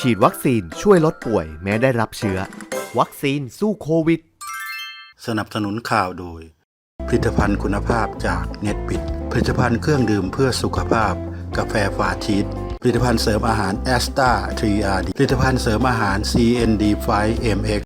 ฉีดวัคซีนช่วยลดป่วยแม้ได้รับเชื้อ วัคซีนสู้โควิด สนับสนุนข่าวโดย ผลิตภัณฑ์คุณภาพจากเน็ตปิด ผลิตภัณฑ์เครื่องดื่มเพื่อสุขภาพ กาแฟฟาชีตผลิตภัณฑ์เสริมอาหารแอสตาทรีอาดีผลิตภัณฑ์เสริมอาหาร CND5MX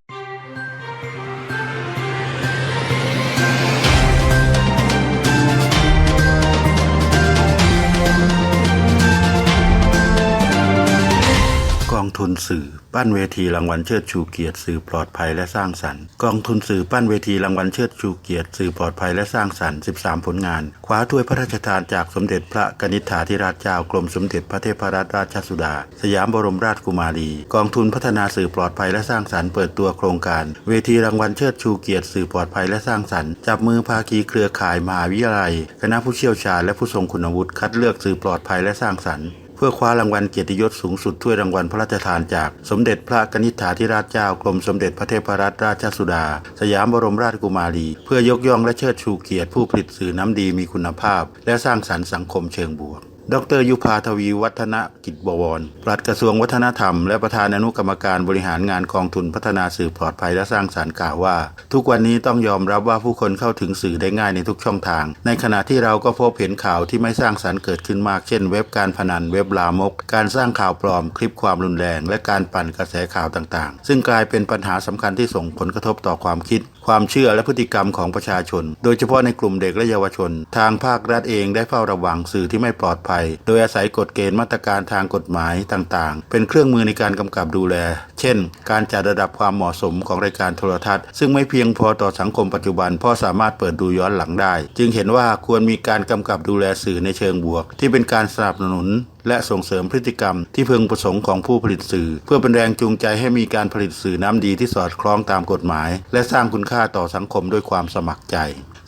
ทุนสื่อ ปั้นเวทีรางวัลเชิดชูเกียรติสื่อปลอดภัยและสร้างสรรค์ กองทุนสื่อปั้นเวทีรางวัลเชิดชูเกียรติสื่อปลอดภัยและสร้างสรรค์ 13 ผลงาน คว้าถ้วยพระราชทานจากสมเด็จพระกนิษฐาธิราชเจ้ากรมสมเด็จพระเทพรัตนราชสุดา สยามบรมราชกุมารี กองทุนพัฒนาสื่อปลอดภัยและสร้างสรรค์เปิดตัวโครงการ เวทีรางวัลเชิดชูเกียรติสื่อปลอดภัยและสร้างสรรค์ จับมือภาคีเครือข่ายมหาวิทยาลัย คณะผู้เชี่ยวชาญและผู้ทรงคุณวุฒิคัดเลือกสื่อปลอดภัยและสร้างสรรค์ พื่อคว้ารางวัลเกียรติยศสูงสุดถ้วยรางวัลพระราชทานจาก สมเด็จพระกนิษฐาธิราชเจ้ากรมสมเด็จพระเทพรัตนราชสุดา สยามบรมราชกุมารี เพื่อยกย่องและเชิดชูเกียรติผู้ผลิตสื่อน้ำดีมีคุณภาพ และสร้างสรรค์สังคมเชิงบวก ดรยุพาทวีวัฒนกิจบวร ปลัดกระทรวงวัฒนธรรม และประธานอนุกรรมการบริหารงานกองทุนพัฒนาสื่อปลอดภัยและสร้างสรรค์กล่าวว่า ทุกวันนี้ต้องยอมรับว่าผู้คนเข้าถึงสื่อได้ง่ายในทุกช่องทาง ในขณะที่เราก็พบเห็นข่าวที่ไม่สร้างสรรค์เกิดขึ้นมากเช่น เว็บการพนันเว็บลามก การสร้างข่าวปลอม คลิปความรุนแรง และการปั่นกระแสข่าวต่างๆ ซึ่งกลายเป็นปัญหาสำคัญที่ส่งผลกระทบต่อความคิด ความเชื่อและพฤติกรรมของประชาชน โดยเฉพาะในกลุ่มเด็กและเยาวชน ทางภาครัฐเองได้เฝ้าระวังสื่อที่ไม่ปลอดภัยย โดยอาศัยกฎเกณฑ์มาตรการทางกฎหมายต่างๆ เป็นเครื่องมือในการกำกับดูแล เช่น การจัดระดับความเหมาะสมของรายการโทรทัศน์ ซึ่งไม่เพียงพอต่อสังคมปัจจุบันเพราะสามารถเปิดดูย้อนหลังได้ จึงเห็นว่าควรมีการกำกับดูแลสื่อในเชิงบวก ที่เป็นการสนับสนุนและส่งเสริมพฤติกรรมที่พึงประสงค์ของผู้ผลิตสื่อ เพื่อเป็นแรงจูงใจให้มีการผลิตสื่อน้ำดีที่สอดคล้องตามกฎหมาย และสร้างคุณค่าต่อสังคมด้วยความสมัครใจ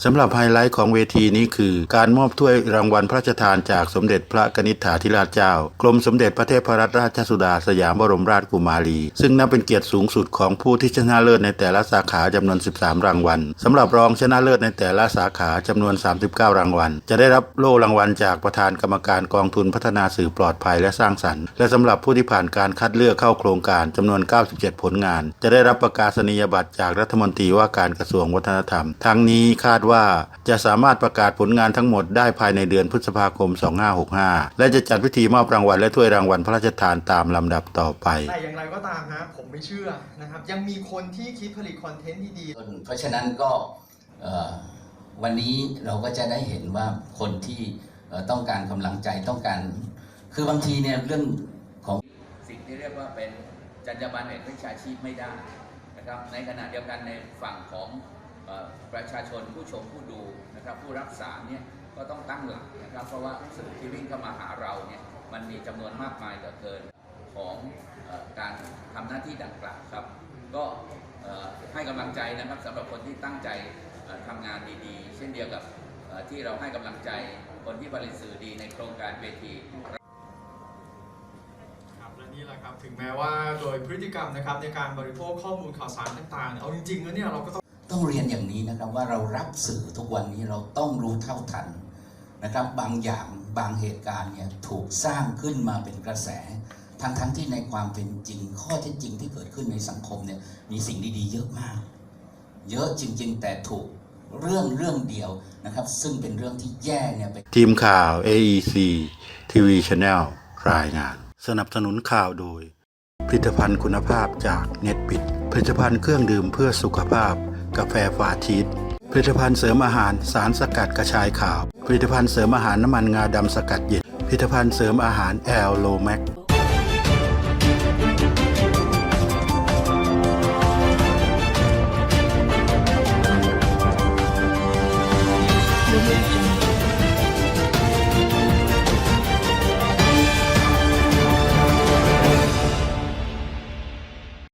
สำหรับไฮไลท์ของเวทีนี้คือ การมอบถ้วยรางวัลพระราชทานจากสมเด็จพระกนิษฐาธิราชเจ้า กรมสมเด็จพระเทพรัตนราชสุดาสยามบรมราชกุมารี ซึ่งนับเป็นเกียรติสูงสุดของผู้ที่ชนะเลิศในแต่ละสาขาจำนวน 13 รางวัลสำหรับรองชนะเลิศในแต่ละสาขาจำนวน 39 รางวัล จะได้รับโล่รางวัลจากประธานกรรมการกองทุนพัฒนาสื่อปลอดภัยและสร้างสรรค์ และสำหรับผู้ที่ผ่านการคัดเลือกเข้าโครงการจำนวน 97 ผลงาน จะได้รับประกาศนียบัตรจากรัฐมนตรีว่าการกระทรวงวัฒนธรรม ทั้งนี้คาดว่าจะสามารถประกาศผลงานทั้งหมดได้ภายในเดือนพฤษภาคม 2565 และจะจัดพิธีมอบรางวัลและถ้วยรางวัลพระราชทานตามลำดับต่อไป แต่อย่างไรก็ตามฮะผมไม่เชื่อนะครับ ยังมีคนที่คิดผลิตคอนเทนต์ที่ดีเพราะฉะนั้นก็เอ่อวันนี้เราก็จะได้เห็นว่าคนที่เอ่อต้องการกำลังใจต้องการ คือบางทีเนี่ยเรื่องของ สิ่งที่เรียกว่าเป็นจรรยาบรรณแห่งวิชาชีพไม่ได้นะครับในขณะเดียวกันในฝั่งของเอ่อ ประชาชนผู้ชมผู้ดูนะครับผู้รับสารเนี่ยก็ต้องตั้งหลักนะครับเพราะว่าสื่อที่วิ่งเข้ามาหาเราเนี่ยมันมีจำนวนมากมายเหลือเกินของอการทำหน้าที่ดังกล่าวครับ ก็ให้กำลังใจนะครับสำหรับคนที่ตั้งใจเอ่อทำงานดีๆ เช่นเดียวกับที่เราให้กำลังใจคนที่ผลิตสื่อดีในโครงการเวทีครับและนี่แหละครับ ถึงแม้ว่าโดยพฤติกรรมนะครับในการบริโภคข้อมูลข่าวสารต่างๆเนี่ยเอาจริงๆแล้วเนี่ยเราก็ต้อง ต้องเรียนอย่างนี้นะครับว่าเรารับสื่อทุกวันนี้เราต้องรู้เท่าทันนะครับบางอย่างบางเหตุการณ์เนี่ยถูกสร้างขึ้นมาเป็นกระแส ทั้งทั้งๆที่ในความเป็นจริง ข้อเท็จจริงที่เกิดขึ้นในสังคมเนี่ยมีสิ่งดีๆเยอะมาก เยอะจริง ๆ แต่ถูกเรื่องเรื่องเดียวนะครับ ซึ่งเป็นเรื่องที่แย่เนี่ยไปทีมข่าว AEC TV Channel รายงาน สนับสนุนข่าวโดย ผลิตภัณฑ์คุณภาพจากเน็ตบิดผลิตภัณฑ์เครื่องดื่มเพื่อสุขภาพ กาแฟฟาชีสผลิตภัณฑ์เสริมอาหารสารสกัดกระชายขาว ผลิตภัณฑ์เสริมอาหารน้ำมันงาดำสกัดเย็น ผลิตภัณฑ์เสริมอาหารแอลโลแมก